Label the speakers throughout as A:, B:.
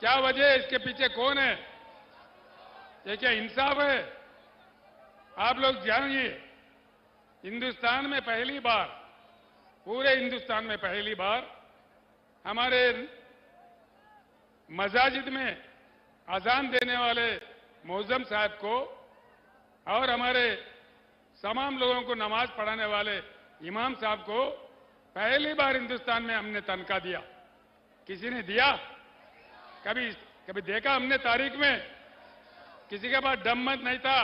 A: क्या वजह है? इसके पीछे कौन है? ये क्या इंसाफ है? आप लोग जानिए, हिंदुस्तान में पहली बार, पूरे हिंदुस्तान में पहली बार, हमारे मजाजिद में अजान देने वाले मौजम साहब को और हमारे तमाम लोगों को नमाज़ पढ़ाने वाले इमाम साहब को पहली बार हिंदुस्तान में हमने तनख्वाह दिया। किसी ने दिया? कभी कभी देखा हमने तारीख में? किसी के पास दम मत नहीं था।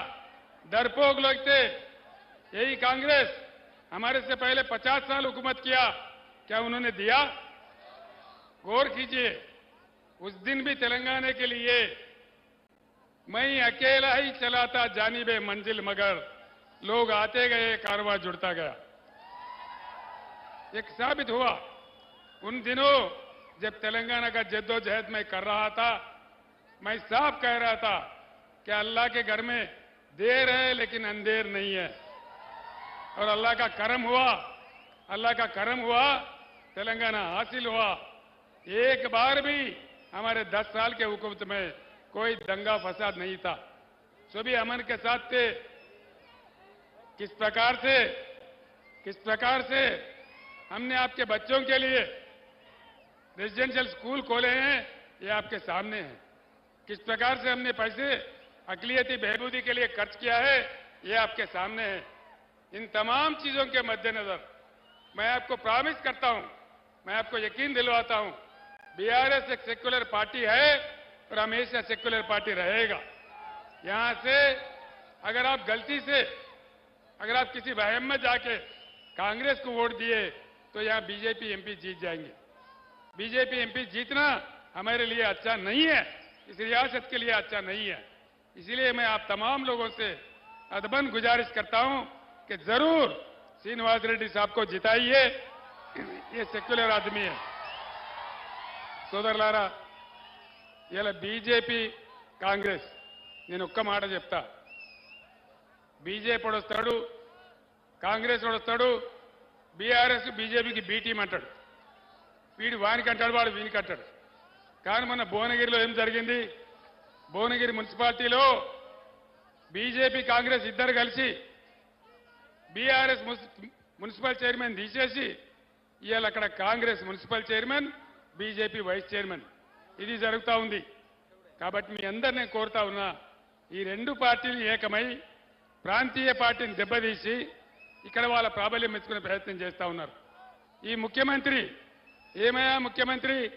A: डरपोक लोग थे। यही कांग्रेस हमारे से पहले 50 साल हुकूमत किया। क्या उन्होंने दिया? गौर कीजिए, उस दिन भी तेलंगाना के लिए मैं अकेला ही चलाता जानिबे मंजिल मगर लोग आते गए कारवा जुड़ता गया। एक साबित हुआ, उन दिनों जब तेलंगाना का जद्दोजहद मैं कर रहा था, मैं साफ़ कह रहा था कि अल्लाह के घर में देर है लेकिन अंधेर नहीं है। और अल्लाह का करम हुआ, अल्लाह का करम हुआ, तेलंगाना हासिल हुआ। एक बार भी हमारे दस साल के हुकूमत में कोई दंगा फसाद नहीं था। सभी अमन के साथ थे। किस प्रकार से, किस प्रकार से हमने आपके बच्चों के लिए रेजिडेंशियल स्कूल खोले हैं, ये आपके सामने है। किस प्रकार से हमने पैसे, अकलियती बहबूदी के लिए खर्च किया है, ये आपके सामने है। इन तमाम चीज़ों के मद्देनजर मैं आपको प्रॉमिस करता हूँ, मैं आपको यकीन दिलवाता हूँ बीआरएस एक सेक्युलर पार्टी है और हमेशा सेक्युलर पार्टी रहेगा। यहाँ से अगर आप गलती से, अगर आप किसी वहम में जाके कांग्रेस को वोट दिए तो यहाँ बीजेपी एमपी जीत जाएँगे। बीजेपी एमपी जीतना हमारे लिए अच्छा नहीं है इस रियासत के लिए अच्छा नहीं है इसीलिए मैं आप तमाम लोगों से अदबन गुजारिश करता हूं कि जरूर श्रीनिवास रेड्डी साहब को जिताइए ये सेक्युलर आदमी है సోదరులారా ఇలా బీజేపీ కాంగ్రెస్ నేను ఒక్క మాట చెప్తా బీజేపీ వస్తాడు కాంగ్రెస్ వాడు వస్తాడు బీఆర్ఎస్ బీజేపీకి బీ టీం అంటాడు వీడు వానికి అంటాడు వాడు వీనికి అంటాడు కానీ మొన్న భువనగిరిలో ఏం జరిగింది? భువనగిరి మున్సిపాలిటీలో బీజేపీ కాంగ్రెస్ ఇద్దరు కలిసి బీఆర్ఎస్ మున్సిపల్ చైర్మన్ తీసేసి ఇవాళ అక్కడ Congress municipal chairman BJP vice chairman. ఇది జరుగుతూ ఉంది. కాబట్టి మీ అందరు నేను కోరుతా ఉన్నా ఈ రెండు పార్టీలు ఏకమై ప్రాంతీయ పార్టీని దెబ్బతీసి ఇక్కడ వాళ్ళ ప్రాబల్యం మెచ్చుకునే ప్రయత్నం చేస్తా ఉన్నారు. ఈ ముఖ్యమంత్రి ఏమయ్యా ముఖ్యమంత్రి?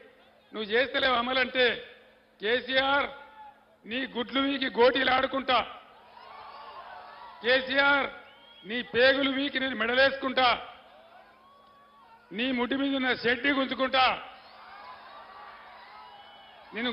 A: నువ్వు చేస్తలేవు అమలంటే. కేసీఆర్ నీ గుడ్లు వీకి గోటీలు ఆడుకుంటా. కేసీఆర్ నీ పేగులు వీకి నేను మెడలేసుకుంటా. నీ ముడి మీద ఉన్న షెడ్డి గుంజుకుంటా. నేను